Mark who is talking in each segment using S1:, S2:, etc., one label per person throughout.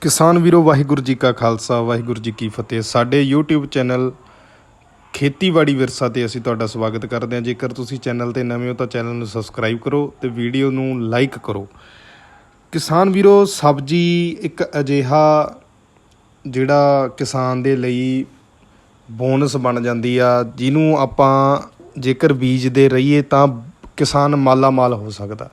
S1: ਕਿਸਾਨ ਵੀਰੋ, ਵਾਹਿਗੁਰੂ ਜੀ ਕਾ ਖਾਲਸਾ, ਵਾਹਿਗੁਰੂ ਜੀ ਕੀ ਫਤਿਹ। ਸਾਡੇ YouTube ਚੈਨਲ ਖੇਤੀਬਾੜੀ ਵਿਰਸਾ ਤੇ ਅਸੀਂ ਤੁਹਾਡਾ ਸਵਾਗਤ ਕਰਦੇ ਹਾਂ। ਜੇਕਰ ਤੁਸੀਂ ਚੈਨਲ ਤੇ ਨਵੇਂ ਹੋ ਤਾਂ ਚੈਨਲ ਨੂੰ ਸਬਸਕ੍ਰਾਈਬ ਕਰੋ ਤੇ ਵੀਡੀਓ ਨੂੰ ਲਾਈਕ ਕਰੋ। ਕਿਸਾਨ ਵੀਰੋ, ਸਬਜ਼ੀ ਇੱਕ ਅਜਿਹਾ ਜਿਹੜਾ ਕਿਸਾਨ ਦੇ ਲਈ ਬੋਨਸ ਬਣ ਜਾਂਦੀ ਆ, ਜਿਹਨੂੰ ਆਪਾਂ ਜੇਕਰ ਬੀਜਦੇ ਰਹੀਏ ਤਾਂ ਕਿਸਾਨ ਮਾਲਾ ਮਾਲ ਹੋ ਸਕਦਾ।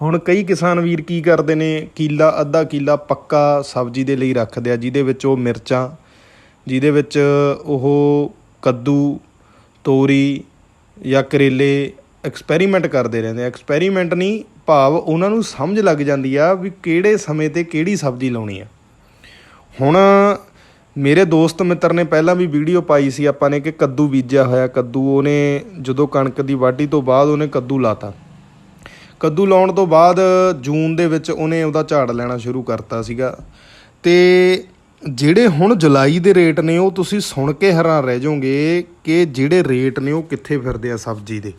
S1: ਹੁਣ ਕਈ ਕਿਸਾਨ ਵੀਰ ਕੀ ਕਰਦੇ ਨੇ? ਕੀਲਾ, ਅੱਧਾ ਕੀਲਾ ਪੱਕਾ ਸਬਜ਼ੀ ਦੇ ਲਈ ਰੱਖਦੇ ਆ, ਜਿਹਦੇ ਵਿੱਚ ਉਹ ਮਿਰਚਾਂ, ਜਿਹਦੇ ਵਿੱਚ ਉਹ ਕੱਦੂ, ਤੋਰੀ ਜਾਂ ਕਰੇਲੇ ਐਕਸਪੈਰੀਮੈਂਟ ਕਰਦੇ ਰਹਿੰਦੇ ਆ। ਐਕਸਪੈਰੀਮੈਂਟ ਨਹੀਂ, ਭਾਵ ਉਹਨਾਂ ਨੂੰ ਸਮਝ ਲੱਗ ਜਾਂਦੀ ਆ ਵੀ ਕਿਹੜੇ ਸਮੇਂ ਤੇ ਕਿਹੜੀ ਸਬਜ਼ੀ ਲਾਉਣੀ ਆ। ਹੁਣ ਮੇਰੇ ਦੋਸਤ ਮਿੱਤਰ ਨੇ ਪਹਿਲਾਂ ਵੀ ਵੀਡੀਓ ਪਾਈ ਸੀ ਆਪਾਂ ਨੇ ਕਿ ਕੱਦੂ ਬੀਜਿਆ ਹੋਇਆ, ਕੱਦੂ ਉਹਨੇ ਜਦੋਂ ਕਣਕ ਦੀ ਵਾਢੀ ਤੋਂ ਬਾਅਦ ਉਹਨੇ ਕੱਦੂ ਲਾਤਾ। ਕੱਦੂ ਲਾਉਣ ਤੋਂ ਬਾਅਦ ਜੂਨ ਦੇ ਵਿੱਚ ਉਹਨੇ ਉਹਦਾ ਝਾੜ ਲੈਣਾ ਸ਼ੁਰੂ ਕਰਤਾ ਸੀਗਾ। ਤੇ ਜਿਹੜੇ ਹੁਣ ਜੁਲਾਈ ਦੇ ਰੇਟ ਨੇ, ਉਹ ਤੁਸੀਂ ਸੁਣ ਕੇ ਹੈਰਾਨ ਰਹਿ ਜਾਓਗੇ ਕਿ ਜਿਹੜੇ ਰੇਟ ਨੇ, ਉਹ ਕਿੱਥੇ ਫਿਰਦੇ ਆ ਸਬਜ਼ੀ ਦੇ।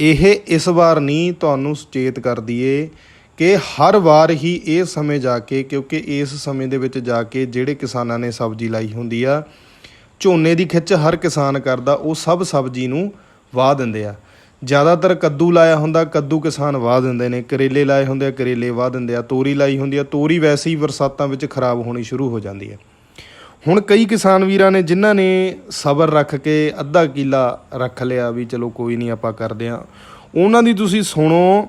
S1: ਇਹ ਇਸ ਵਾਰ ਨਹੀਂ, ਤੁਹਾਨੂੰ ਸੁਚੇਤ ਕਰ ਦਈਏ ਕਿ ਹਰ ਵਾਰ ਹੀ ਇਹ ਸਮੇਂ ਜਾ ਕੇ, ਕਿਉਂਕਿ ਇਸ ਸਮੇਂ ਦੇ ਵਿੱਚ ਜਾ ਕੇ ਜਿਹੜੇ ਕਿਸਾਨਾਂ ਨੇ ਸਬਜ਼ੀ ਲਾਈ ਹੁੰਦੀ ਆ, ਝੋਨੇ ਦੀ ਖਿੱਚ ਹਰ ਕਿਸਾਨ ਕਰਦਾ, ਉਹ ਸਭ ਸਬਜ਼ੀ ਨੂੰ ਵਾਹ ਦਿੰਦੇ ਆ। ਜ਼ਿਆਦਾਤਰ ਕੱਦੂ ਲਾਇਆ ਹੁੰਦਾ, ਕੱਦੂ ਕਿਸਾਨ ਵਾਹ ਦਿੰਦੇ ਨੇ। ਕਰੇਲੇ ਲਾਏ ਹੁੰਦੇ ਆ, ਕਰੇਲੇ ਵਾਹ ਦਿੰਦੇ ਆ। ਤੋਰੀ ਲਾਈ ਹੁੰਦੀ ਆ। ਤੋਰੀ ਵੈਸੇ ਹੀ ਬਰਸਾਤਾਂ ਵਿੱਚ ਖਰਾਬ ਹੋਣੀ ਸ਼ੁਰੂ ਹੋ ਜਾਂਦੀ ਹੈ। ਹੁਣ ਕਈ ਕਿਸਾਨ ਵੀਰਾਂ ਨੇ, ਜਿਨ੍ਹਾਂ ਨੇ ਸਬਰ ਰੱਖ ਕੇ ਅੱਧਾ ਕਿੱਲਾ ਰੱਖ ਲਿਆ ਵੀ ਚਲੋ ਕੋਈ ਨਹੀਂ, ਆਪਾਂ ਕਰਦੇ ਆ ਉਹਨਾਂ ਦੀ ਤੁਸੀਂ ਸੁਣੋ,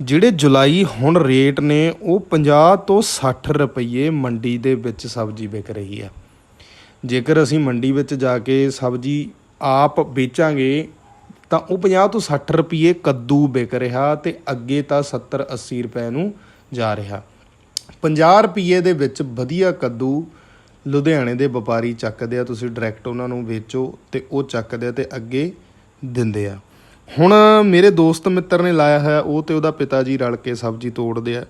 S1: ਜਿਹੜੇ ਜੁਲਾਈ ਹੁਣ ਰੇਟ ਨੇ, ਉਹ 50 ਤੋਂ 60 ਰੁਪਏ ਮੰਡੀ ਦੇ ਵਿੱਚ ਸਬਜ਼ੀ ਵਿਕ ਰਹੀ ਆ ਜੇਕਰ ਅਸੀਂ ਮੰਡੀ ਵਿੱਚ ਜਾ ਕੇ ਸਬਜ਼ੀ ਆਪ ਵੇਚਾਂਗੇ ਤਾਂ ਉਹ 50 ਤੋਂ 60 ਰੁਪਏ ਕੱਦੂ ਵਿਕ ਰਿਹਾ ਤੇ ਅੱਗੇ ਤਾਂ 70 80 ਰੁਪਏ ਨੂੰ ਜਾ ਰਿਹਾ। 50 ਰੁਪਏ ਦੇ ਵਿੱਚ ਵਧੀਆ ਕੱਦੂ ਲੁਧਿਆਣੇ ਦੇ ਵਪਾਰੀ ਚੱਕਦੇ ਆ, ਤੁਸੀਂ ਡਾਇਰੈਕਟ ਉਹਨਾਂ ਨੂੰ ਵੇਚੋ ਤੇ ਉਹ ਚੱਕਦੇ ਆ ਤੇ ਅੱਗੇ ਦਿੰਦੇ ਆ। ਹੁਣ ਮੇਰੇ ਦੋਸਤ ਮਿੱਤਰ ਨੇ ਲਾਇਆ ਹੋਇਆ, ਉਹ ਤੇ ਉਹਦਾ ਪਿਤਾ ਜੀ ਰਲ ਕੇ ਸਬਜ਼ੀ ਤੋੜਦੇ ਆ।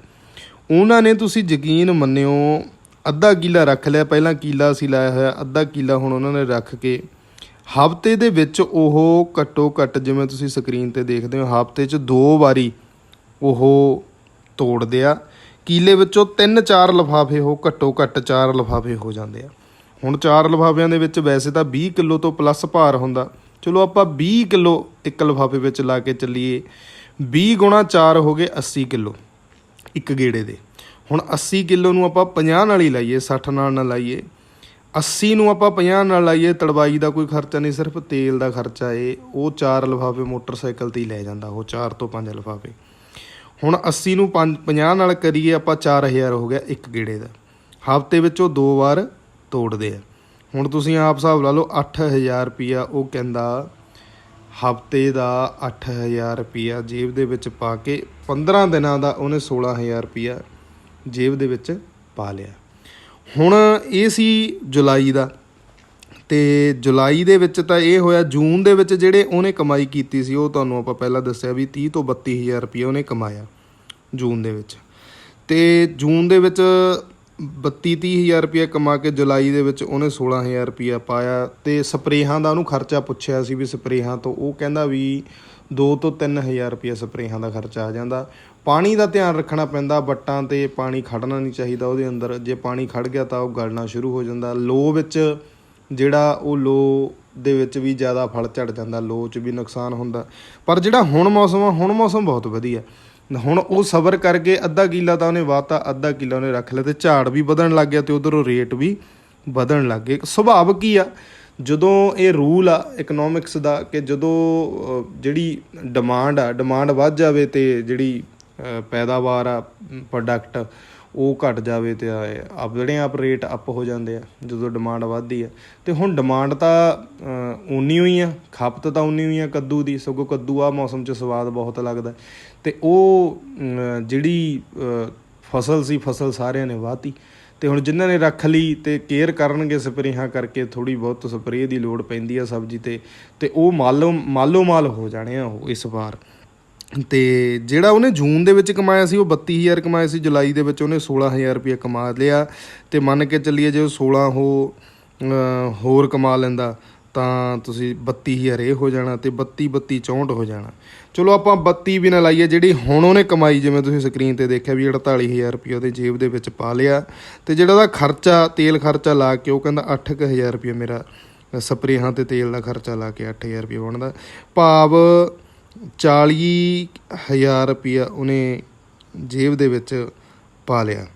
S1: ਉਹਨਾਂ ਨੇ ਤੁਸੀਂ ਯਕੀਨ ਮੰਨਿਓ, ਅੱਧਾ ਕਿੱਲਾ ਰੱਖ ਲਿਆ, ਪਹਿਲਾਂ ਕਿੱਲਾ ਅਸੀਂ ਲਾਇਆ ਹੋਇਆ, ਅੱਧਾ ਕਿੱਲਾ ਹੁਣ ਉਹਨਾਂ ਨੇ ਰੱਖ ਕੇ ਹਫ਼ਤੇ ਦੇ ਵਿੱਚ ਉਹ ਘੱਟੋ ਘੱਟ ਜਿਵੇਂ ਤੁਸੀਂ ਸਕਰੀਨ ਤੇ ਦੇਖਦੇ ਹੋ, ਹਫ਼ਤੇ 'ਚ ਦੋ ਵਾਰੀ ਉਹ ਤੋੜਦੇ ਆ। ਕੀਲੇ ਵਿੱਚੋਂ ਤਿੰਨ ਚਾਰ ਲਫਾਫੇ ਉਹ ਘੱਟੋ ਘੱਟ ਚਾਰ ਲਫਾਫੇ ਹੋ ਜਾਂਦੇ ਆ। ਹੁਣ ਚਾਰ ਲਫਾਫਿਆਂ ਦੇ ਵਿੱਚ ਵੈਸੇ ਤਾਂ 20 ਕਿਲੋ ਤੋਂ ਪਲੱਸ ਭਾਰ ਹੁੰਦਾ। ਚਲੋ ਆਪਾਂ 20 ਕਿਲੋ ਇੱਕ ਲਫਾਫੇ ਵਿੱਚ ਲਾ ਕੇ ਚੱਲੀਏ। 20 ਗੁਣਾ 4 ਹੋ ਗਏ 80 ਕਿਲੋ ਇੱਕ ਗੇੜੇ ਦੇ। ਹੁਣ 80 ਕਿਲੋ ਨੂੰ ਆਪਾਂ 50 ਨਾਲ ਹੀ ਲਾਈਏ 60 ਨਾਲ ਨਾ ਲਾਈਏ। 80 ਨੂੰ ਆਪਾਂ 50 ਨਾਲ ਲਾਈਏ, ਤੜਵਾਈ ਦਾ ਕੋਈ ਖਰਚਾ ਨਹੀਂ, ਸਿਰਫ ਤੇਲ ਦਾ ਖਰਚਾ ਏ। ਉਹ ਚਾਰ ਲਫਾਫੇ ਮੋਟਰਸਾਈਕਲ ਤੇ ਹੀ ਲੈ ਜਾਂਦਾ, ਉਹ ਚਾਰ ਤੋਂ ਪੰਜ ਲਫਾਫੇ। ਹੁਣ 80 ਨੂੰ 50 ਨਾਲ ਕਰੀਏ ਆਪਾਂ 4000 ਹੋ ਗਿਆ ਇੱਕ ਗੇੜੇ ਦਾ। ਹਫ਼ਤੇ ਵਿੱਚ ਉਹ ਦੋ ਵਾਰ ਤੋੜਦੇ ਆ। ਹੁਣ ਤੁਸੀਂ ਆਪ ਹਿਸਾਬ ਲਾ ਲਓ 8000 ਰੁਪਿਆ ਉਹ ਕਹਿੰਦਾ, ਹਫ਼ਤੇ ਦਾ 8000 ਰੁਪਿਆ ਜੇਬ ਦੇ ਵਿੱਚ ਪਾ ਕੇ 15 ਦਿਨਾਂ ਦਾ ਉਹਨੇ 16000 ਰੁਪਿਆ ਜੇਬ ਦੇ ਵਿੱਚ ਪਾ ਲਿਆ। ਹੁਣ ਇਹ ਸੀ ਜੁਲਾਈ ਦਾ ਤੇ ਜੁਲਾਈ ਦੇ ਵਿੱਚ ਤਾਂ ਇਹ ਹੋਇਆ, ਜੂਨ ਦੇ ਵਿੱਚ ਜਿਹੜੇ ਉਹਨੇ ਕਮਾਈ ਕੀਤੀ ਸੀ, ਉਹ ਤੁਹਾਨੂੰ ਆਪਾਂ ਪਹਿਲਾਂ ਦੱਸਿਆ ਵੀ 30 ਤੋਂ 32000 ਰੁਪਏ ਉਹਨੇ ਕਮਾਇਆ ਜੂਨ ਦੇ ਵਿੱਚ। ਤੇ ਜੂਨ ਦੇ ਵਿੱਚ 32 30000 ਰੁਪਏ ਕਮਾ ਕੇ ਜੁਲਾਈ ਦੇ ਵਿੱਚ ਉਹਨੇ 16000 ਰੁਪਏ ਪਾਇਆ ਤੇ ਸਪਰੇਹਾਂ ਦਾ ਉਹਨੂੰ ਖਰਚਾ ਪੁੱਛਿਆ ਸੀ ਵੀ ਸਪਰੇਹਾਂ ਤੋਂ, ਉਹ ਕਹਿੰਦਾ ਵੀ 2 ਤੋਂ 3000 ਰੁਪਏ ਸਪਰੇਹਾਂ ਦਾ ਖਰਚਾ ਆ ਜਾਂਦਾ। ਪਾਣੀ ਦਾ ਧਿਆਨ ਰੱਖਣਾ ਪੈਂਦਾ, ਬੱਟਾਂ ਤੇ ਪਾਣੀ ਖੜਨਾ ਨਹੀਂ ਚਾਹੀਦਾ ਉਹਦੇ ਅੰਦਰ। ਜੇ ਪਾਣੀ ਖੜ ਗਿਆ ਤਾਂ ਉਹ ਗਲਣਾ ਸ਼ੁਰੂ ਹੋ ਜਾਂਦਾ। ਲੋ ਵਿੱਚ ਜਿਹੜਾ ਉਹ ਲੋ ਦੇ ਵਿੱਚ ਵੀ ਜ਼ਿਆਦਾ ਫਲ ਝੜ ਜਾਂਦਾ, ਲੋ 'ਚ ਵੀ ਨੁਕਸਾਨ ਹੁੰਦਾ। ਪਰ ਜਿਹੜਾ ਹੁਣ ਮੌਸਮ ਆ, ਹੁਣ ਮੌਸਮ ਬਹੁਤ ਵਧੀਆ। ਹੁਣ ਉਹ ਸਬਰ ਕਰਕੇ ਅੱਧਾ ਕਿੱਲਾ ਤਾਂ ਉਹਨੇ ਵਾਤਾ, ਅੱਧਾ ਕਿੱਲਾ ਉਹਨੇ ਰੱਖ ਲਿਆ ਤੇ ਝਾੜ ਵੀ ਵਧਣ ਲੱਗ ਗਿਆ ਤੇ ਉਧਰੋਂ ਰੇਟ ਵੀ ਵਧਣ ਲੱਗ ਗਏ। ਸੁਭਾਵ ਕੀ ਆ? ਜਦੋਂ ਇਹ ਰੂਲ ਆ ਇਕਨੋਮਿਕਸ ਦਾ ਕਿ ਜਦੋਂ ਜਿਹੜੀ ਡਿਮਾਂਡ ਆ ਡਿਮਾਂਡ ਵੱਧ ਜਾਵੇ ਤੇ ਜਿਹੜੀ ਪੈਦਾਵਾਰ ਆ ਪ੍ਰੋਡਕਟ ਉਹ ਘਟ ਜਾਵੇ ਤੇ ਆਪ ਜਿਹੜੇ ਆਪ ਰੇਟ ਅਪ ਹੋ ਜਾਂਦੇ ਆ ਜਦੋਂ ਡਿਮਾਂਡ ਵੱਧਦੀ ਆ। ਤੇ ਹੁਣ ਡਿਮਾਂਡ ਤਾਂ ਅਹ, ਉਨੀ ਹੋਈ ਆ ਖਪਤ ਤਾਂ ਉਨੀ ਹੋਈ ਆ ਕੱਦੂ ਦੀ ਸਗੋਂ ਕੱਦੂ ਆ ਮੌਸਮ 'ਚ ਸਵਾਦ ਬਹੁਤ ਲੱਗਦਾ ਤੇ ਉਹ ਜਿਹੜੀ ਫਸਲ ਸੀ ਫਸਲ ਸਾਰਿਆਂ ਨੇ ਵਾਹਤੀ। ਤੇ ਹੁਣ ਜਿਨ੍ਹਾਂ ਨੇ ਰੱਖ ਲਈ ਤੇ ਕੇਅਰ ਕਰਨਗੇ ਸਪਰੇਹਾਂ ਕਰਕੇ ਥੋੜੀ ਬਹੁਤ ਸਪਰੇਅ ਦੀ ਲੋੜ ਪੈਂਦੀ ਆ ਸਬਜ਼ੀ ਤੇ ਤੇ ਉਹ ਮਾਲੋ ਮਾਲੋ ਮਾਲ ਹੋ ਜਾਣੇ ਆ ਉਹ ਇਸ ਵਾਰ। ਤੇ ਜਿਹੜਾ ਉਹਨੇ ਜੂਨ ਦੇ ਵਿੱਚ ਕਮਾਇਆ ਸੀ, ਉਹ 32000 ਕਮਾਇਆ ਸੀ, ਜੁਲਾਈ ਦੇ ਵਿੱਚ ਉਹਨੇ 16000 ਰੁਪਏ ਕਮਾ ਲਿਆ ਤੇ ਮੰਨ ਕੇ ਚੱਲੀਏ ਜੇ ਉਹ 16 ਉਹ ਹੋਰ ਕਮਾ ਲੈਂਦਾ ਤਾਂ ਤੁਸੀਂ 32000 ਇਹ ਹੋ ਜਾਣਾ ਤੇ 32 32 64 ਹੋ ਜਾਣਾ। ਚਲੋ ਆਪਾਂ 32 ਵੀ ਨਾ ਲਾਈਏ, ਜਿਹੜੀ ਹੁਣ ਉਹਨੇ ਕਮਾਈ, ਜਿਵੇਂ ਤੁਸੀਂ ਸਕਰੀਨ ਤੇ ਦੇਖਿਆ ਵੀ 48000 ਰੁਪਏ ਉਹਦੇ ਜੇਬ ਦੇ ਵਿੱਚ ਪਾ ਲਿਆ ਤੇ ਜਿਹੜਾ ਉਹਦਾ ਖਰਚਾ, ਤੇਲ ਖਰਚਾ ਲਾ ਕੇ ਉਹ ਕਹਿੰਦਾ 8000 ਰੁਪਏ ਮੇਰਾ ਸਪਰੇਹਾਂ ਤੇ ਤੇਲ ਦਾ ਖਰਚਾ ਲਾ ਕੇ 8000 ਰੁਪਏ ਬਣਦਾ। ਭਾਵ 40000 ਰੁਪਇਆ ਉਹਨੇ ਜੇਬ ਦੇ ਵਿੱਚ ਪਾ ਲਿਆ।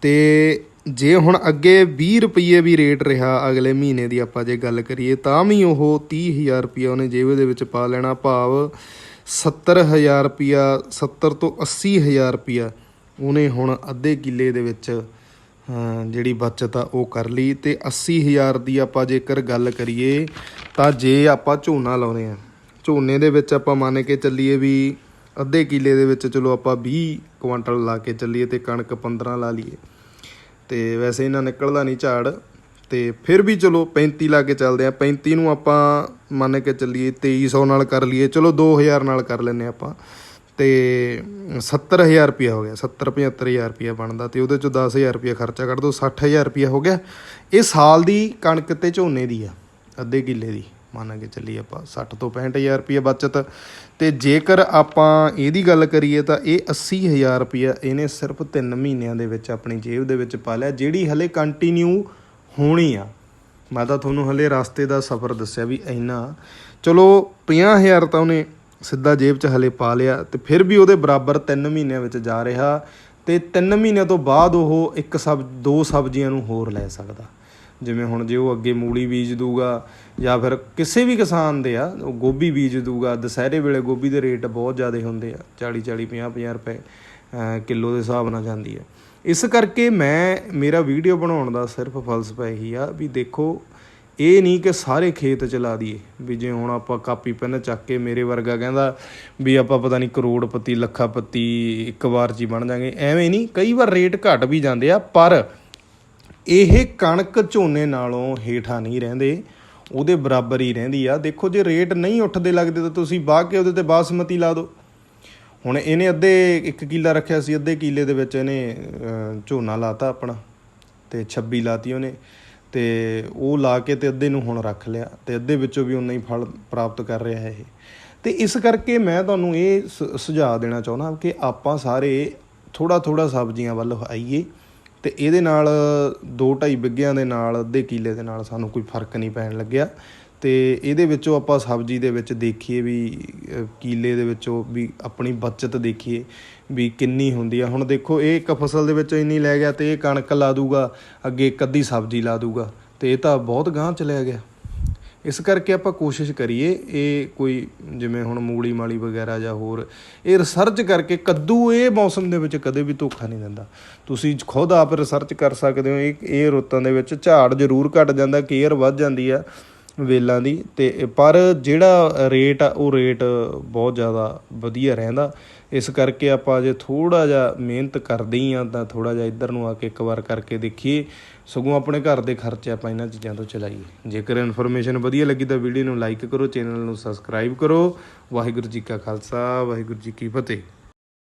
S1: ਤੇ ਜੇ ਹੁਣ ਅੱਗੇ 20 ਰੁਪਏ ਵੀ ਰੇਟ ਰਿਹਾ ਅਗਲੇ ਮਹੀਨੇ ਦੀ ਆਪਾਂ ਜੇ ਗੱਲ ਕਰੀਏ, ਤਾਂ ਵੀ ਉਹ 30000 ਰੁਪਏ ਉਹਨੇ ਜੇਬ ਦੇ ਵਿੱਚ ਪਾ ਲੈਣਾ। ਭਾਵ 70000 ਰੁਪਿਆ 70 ਤੋਂ 80000 ਰੁਪਿਆ ਉਹਨੇ ਹੁਣ ਅੱਧੇ ਕਿੱਲੇ ਦੇ ਵਿੱਚ ਜਿਹੜੀ ਬਚਤ ਆ ਉਹ ਕਰ ਲਈ। ਤੇ 80000 ਦੀ ਆਪਾਂ ਜੇਕਰ ਗੱਲ ਕਰੀਏ, ਤਾਂ ਜੇ ਆਪਾਂ ਝੋਨਾ ਲਾਉਨੇ ਆ ਝੋਨੇ ਦੇ ਵਿੱਚ ਆਪਾਂ ਮੰਨ ਕੇ ਚੱਲੀਏ ਵੀ ਅੱਧੇ ਕਿੱਲੇ ਦੇ ਵਿੱਚ ਚਲੋ ਆਪਾਂ 20 ਕੁਆਂਟਲ ਲਾ ਕੇ ਚੱਲੀਏ ਤੇ ਕਣਕ 15 ਲਾ ਲਈਏ। ਤੇ ਵੈਸੇ ਇਹਨਾਂ ਨਿਕਲਦਾ ਨਹੀਂ ਝਾੜ, ਤੇ ਫਿਰ ਵੀ ਚਲੋ 35 ਲਾ ਕੇ ਚੱਲਦੇ ਆ 35 ਨੂੰ ਆਪਾਂ ਮੰਨ ਕੇ ਚੱਲੀਏ 2300 ਨਾਲ ਕਰ ਲਈਏ, ਚਲੋ 2000 ਨਾਲ ਕਰ ਲੈਨੇ ਆਪਾਂ। ਤੇ 70000 ਰੁਪਿਆ ਹੋ ਗਿਆ 70 75000 ਰੁਪਿਆ ਬਣਦਾ ਤੇ ਉਹਦੇ ਚੋਂ 10000 ਰੁਪਿਆ ਖਰਚਾ ਕੱਢ ਦੋ 60000 ਰੁਪਿਆ ਹੋ ਗਿਆ। ਇਹ ਸਾਲ ਦੀ ਕਣਕ ਤੇ ਝੋਨੇ ਦੀ ਆ, ਅੱਧੇ ਕਿੱਲੇ ਦੀ। ਮੰਨ ਕੇ ਚੱਲੀਏ ਆਪਾਂ 60 ਤੋਂ 65000 ਰੁਪਿਆ ਬਚਤ। ਤੇ ਜੇਕਰ ਆਪਾਂ ਇਹਦੀ ਗੱਲ ਕਰੀਏ ਤਾਂ ਇਹ 80000 ਰੁਪਿਆ ਇਹਨੇ ਸਿਰਫ 3 ਮਹੀਨਿਆਂ ਦੇ ਵਿੱਚ ਆਪਣੀ ਜੇਬ ਦੇ ਵਿੱਚ ਪਾ ਲਿਆ, ਜਿਹੜੀ ਹਲੇ ਕੰਟੀਨਿਊ ਹੋਣੀ ਆ। ਮੈਂ ਤਾਂ ਤੁਹਾਨੂੰ ਹਲੇ ਰਸਤੇ ਦਾ ਸਫ਼ਰ ਦੱਸਿਆ ਵੀ ਇੰਨਾ। ਚਲੋ 50000 ਤਾਂ ਉਹਨੇ ਸਿੱਧਾ ਜੇਬ 'ਚ ਹਲੇ ਪਾ ਲਿਆ ਤੇ ਫਿਰ ਵੀ ਉਹਦੇ ਬਰਾਬਰ 3 ਮਹੀਨਿਆਂ ਵਿੱਚ ਜਾ ਰਿਹਾ ਤੇ 3 ਮਹੀਨਿਆਂ ਤੋਂ ਬਾਅਦ ਉਹ ਇੱਕ ਸਬ ਦੋ ਸਬਜ਼ੀਆਂ ਨੂੰ ਹੋਰ ਲੈ ਸਕਦਾ। ਜਿਵੇਂ ਹੁਣ ਜੇ ਉਹ ਅੱਗੇ ਮੂਲੀ ਬੀਜ ਦੂਗਾ ਜਾਂ ਫਿਰ ਕਿਸੇ ਵੀ ਕਿਸਾਨ ਦੇ ਆ, ਉਹ ਗੋਭੀ ਬੀਜ ਦੂਗਾ, ਦੁਸਹਿਰੇ ਵੇਲੇ ਗੋਭੀ ਦੇ ਰੇਟ ਬਹੁਤ ਜ਼ਿਆਦਾ ਹੁੰਦੇ ਆ 40 40 50 50 ਰੁਪਏ, ਅਹ, ਕਿਲੋ ਦੇ ਹਿਸਾਬ ਨਾਲ ਜਾਂਦੀ ਹੈ ਇਸ ਕਰਕੇ ਮੈਂ, ਮੇਰਾ ਵੀਡੀਓ ਬਣਾਉਣ ਦਾ ਸਿਰਫ ਫਲਸਫਾ ਇਹੀ ਆ ਵੀ ਦੇਖੋ, ਇਹ ਨਹੀਂ ਕਿ ਸਾਰੇ ਖੇਤ ਚਲਾ ਦਈਏ, ਵੀ ਜੇ ਹੁਣ ਆਪਾਂ ਕਾਪੀ ਪੈਨ ਚੱਕ ਕੇ ਮੇਰੇ ਵਰਗਾ ਕਹਿੰਦਾ ਵੀ ਆਪਾਂ ਪਤਾ ਨਹੀਂ ਕਰੋੜਪਤੀ, ਲੱਖਾਪਤੀ, ਇੱਕ ਵਾਰ 'ਚ ਹੀ ਬਣ ਜਾਾਂਗੇ, ਐਵੇਂ ਨਹੀਂ, ਕਈ ਵਾਰ ਰੇਟ ਘਟ ਵੀ ਜਾਂਦੇ ਆ, ਪਰ ਇਹ ਕਣਕ ਝੋਨੇ ਨਾਲੋਂ ਹੇਠਾਂ ਨਹੀਂ ਰਹਿੰਦੇ ਉਹਦੇ ਬਰਾਬਰ ਹੀ ਰਹਿੰਦੀ ਆ। ਦੇਖੋ ਜੇ ਰੇਟ ਨਹੀਂ ਉੱਠਦੇ ਲੱਗਦੇ ਤਾਂ ਤੁਸੀਂ ਬਾਹ ਕੇ ਉਹਦੇ ਤੇ ਬਾਸਮਤੀ ਲਾ ਦਿਓ। ਹੁਣ ਇਹਨੇ ਅੱਧੇ 1 ਕਿੱਲਾ ਰੱਖਿਆ ਸੀ ਅੱਧੇ ਕਿੱਲੇ ਦੇ ਵਿੱਚ ਇਹਨੇ ਅਹ, ਝੋਨਾ ਲਾਤਾ ਆਪਣਾ ਤੇ 26 ਲਾਤੀ ਉਹਨੇ ਤੇ ਉਹ ਲਾ ਕੇ ਤੇ ਅੱਧੇ ਨੂੰ ਹੁਣ ਰੱਖ ਲਿਆ ਤੇ ਅੱਧੇ ਵਿੱਚੋਂ ਵੀ ਉਨਾ ਹੀ ਫਲ ਪ੍ਰਾਪਤ ਕਰ ਰਿਹਾ ਹੈ ਇਹ। ਤੇ ਇਸ ਕਰਕੇ ਮੈਂ ਤੁਹਾਨੂੰ ਇਹ ਸ- ਸੁਝਾਅ ਦੇਣਾ ਚਾਹੁੰਦਾ ਕਿ ਆਪਾਂ ਸਾਰੇ ਥੋੜਾ ਥੋੜਾ ਸਬਜ਼ੀਆਂ ਵੱਲ ਆਈਏ। ਤੇ ਇਹਦੇ ਨਾਲ 2.5 ਬਿੱਗਿਆਂ ਦੇ ਨਾਲ ਅੱਧੇ ਕਿੱਲੇ ਦੇ ਨਾਲ ਸਾਨੂੰ ਕੋਈ ਫ਼ਰਕ ਨਹੀਂ ਪੈਣ ਲੱਗਿਆ। ਤੇ ਇਹਦੇ ਵਿੱਚੋਂ ਆਪਾਂ ਸਬਜ਼ੀ ਦੇ ਵਿੱਚ ਦੇਖੀਏ ਵੀ ਅਹ, ਦੇ ਵਿੱਚੋਂ ਵੀ ਆਪਣੀ ਬਚਤ ਦੇਖੀਏ ਵੀ ਕਿੰਨੀ ਹੁੰਦੀ ਆ। ਹੁਣ ਦੇਖੋ ਇਹ ਇੱਕ ਫਸਲ ਦੇ ਵਿੱਚੋਂ ਇੰਨੀ ਲੈ ਗਿਆ ਤੇ ਇਹ ਕਣਕ ਲਾ ਦੂਗਾ ਅੱਗੇ ਇੱਕ ਅੱਧੀ ਸਬਜ਼ੀ ਲਾ ਦੂਗਾ ਤੇ ਇਹ ਤਾਂ ਬਹੁਤ ਗਾਂਹ ਚਲਿਆ ਗਿਆ। ਇਸ ਕਰਕੇ ਆਪਾਂ ਕੋਸ਼ਿਸ਼ ਕਰੀਏ ਇਹ ਕੋਈ ਜਿਵੇਂ ਹੁਣ ਮੂਲੀ ਮਾਲੀ ਵਗੈਰਾ ਜਾਂ ਹੋਰ ਇਹ ਰਿਸਰਚ ਕਰਕੇ ਕੱਦੂ ਇਹ ਮੌਸਮ ਦੇ ਵਿੱਚ ਕਦੇ ਵੀ ਧੋਖਾ ਨਹੀਂ ਦਿੰਦਾ। ਤੁਸੀਂ ਖੁਦ ਆਪ ਰਿਸਰਚ ਕਰ ਸਕਦੇ ਹੋ, ਇਹ ਇਹ ਰੁੱਤਾਂ ਦੇ ਵਿੱਚ ਝਾੜ ਜ਼ਰੂਰ ਘਟ ਜਾਂਦਾ, ਕੇਅਰ ਵੱਧ ਜਾਂਦੀ ਆ। ਵੇਲਾਂ ਦੀ ਤੇ ਪਰ ਜਿਹੜਾ ਰੇਟ ਆ, ਉਹ ਰੇਟ ਬਹੁਤ ਜ਼ਿਆਦਾ ਵਧੀਆ ਰਹਿੰਦਾ। ਇਸ ਕਰਕੇ ਆਪਾਂ ਜੇ ਥੋੜਾ ਜਿਹਾ ਮਿਹਨਤ ਕਰਦੇ ਹੀ ਆ ਤਾਂ ਥੋੜਾ ਜਿਹਾ ਇੱਧਰ ਨੂੰ ਆ ਕੇ ਇੱਕ ਵਾਰ ਕਰਕੇ ਦੇਖੀਏ। ਸਗੋਂ ਆਪਣੇ ਘਰ ਦੇ ਖਰਚੇ ਆਪਾਂ ਇਹਨਾਂ ਚੀਜ਼ਾਂ ਤੋਂ ਚਲਾਈਏ। ਜੇਕਰ ਇਨਫੋਰਮੇਸ਼ਨ ਵਧੀਆ ਲੱਗੀ ਤਾਂ ਵੀਡੀਓ ਨੂੰ ਲਾਈਕ ਕਰੋ ਚੈਨਲ ਨੂੰ ਸਬਸਕ੍ਰਾਈਬ ਕਰੋ। ਵਾਹਿਗੁਰੂ ਜੀ ਕਾ ਖਾਲਸਾ, ਵਾਹਿਗੁਰੂ ਜੀ ਕੀ ਫਤਿਹ।